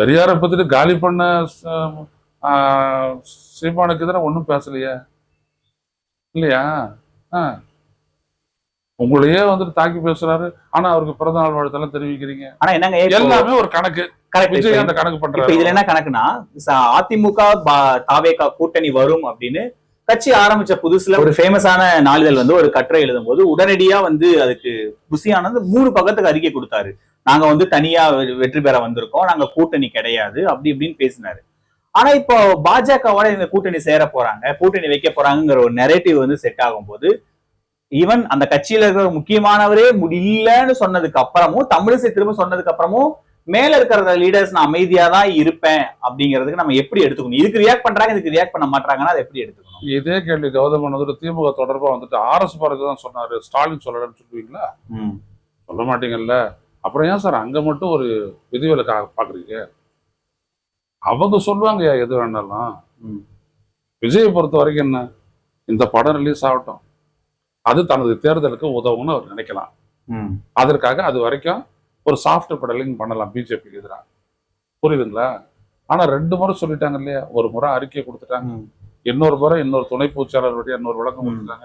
பெரியாரை பத்திட்டு காலி பண்ண சீமானுக்கு எதிராக ஒன்றும் பேசலையே? இல்லையா? ஆ. உங்களையே வந்துட்டு தாக்கி பேசுறாரு. ஆனா அவருக்கு பிறந்த நாள் வாழ்த்தெல்லாம் தெரிவிக்கிறீங்க. ஆனா என்னங்க எல்லாமே ஒரு கணக்கு. விஜய் அந்த கணக்கு பண்றாரு. இதுல என்ன கணக்குனா ச- அதிமுக தாவேகா கூட்டணி வரும் அப்படின்னு கட்சி ஆரம்பிச்ச புதுசுல ஒரு ஃபேமஸான நாளிதழ் வந்து ஒரு கட்டுரை எழுதும் போது உடனடியா வந்து அதுக்கு புசியானது மூணு பக்கத்துக்கு அறிக்கை கொடுத்தாரு. நாங்க வந்து தனியா வெற்றி பெற வந்திருக்கோம். நாங்க கூட்டணி கிடையாது. அப்படி இப்படின்னு பேசினாரு. ஆனா இப்போ பாஜகவோட இந்த கூட்டணி சேர போறாங்க. கூட்டணி வைக்க போறாங்கிற ஒரு நெரேட்டிவ் வந்து செட் ஆகும்போது ஈவன் அந்த கட்சியில இருக்கிற முக்கியமானவரே முடி- இல்லைன்னு சொன்னதுக்கு அப்புறமும் தமிழிசை திரும்ப சொன்னதுக்கு அப்புறமும் மேல இருக்கிற லீடர்ஸ் நான் அமைதியா தான் இருப்பேன் அப்படிங்கிறதுக்கு நம்ம எப்படி எடுத்துக்கணும்? இதுக்கு ரியாக்ட் பண்றாங்க இதுக்கு ரியாக்ட் பண்ண மாட்டாங்கன்னா அதை எப்படி எடுத்துக்கணும்? இதே கேள்வி கௌதமன் வந்துட்டு திமுக தொடர்பா வந்துட்டு ஆர்எஸ் பாரதி தான் சொன்னாரு. ஸ்டாலின் சொல்லலன்னு சொல்லுவீங்களா. சொல்ல மாட்டீங்கல்ல. அப்புறம் ஏன் சார் அங்க மட்டும் ஒரு விதிவிலக்கா பாக்குறீங்க? அவங்க சொல்லுவாங்க எது வேணாலும். ம். விஜயை பொறுத்த வரைக்கும் என்ன? இந்த படம் ரிலீஸ் ஆகட்டும். அது தனது தேர்தலுக்கு உதவும்னு அவர் நினைக்கலாம். அதற்காக அது வரைக்கும் ஒரு சாஃப்ட் பெடலிங் பண்ணலாம் பிஜேபிக்கு எதிராக புரியுதுங்களா? ஆனா ரெண்டு முறை சொல்லிட்டாங்க இல்லையா? ஒரு முறை அறிக்கை கொடுத்துட்டாங்க. இன்னொரு முறை இன்னொரு துணை பூச்சாளர் வழியா இன்னொரு விளக்கம். கொடுத்துட்டாங்க.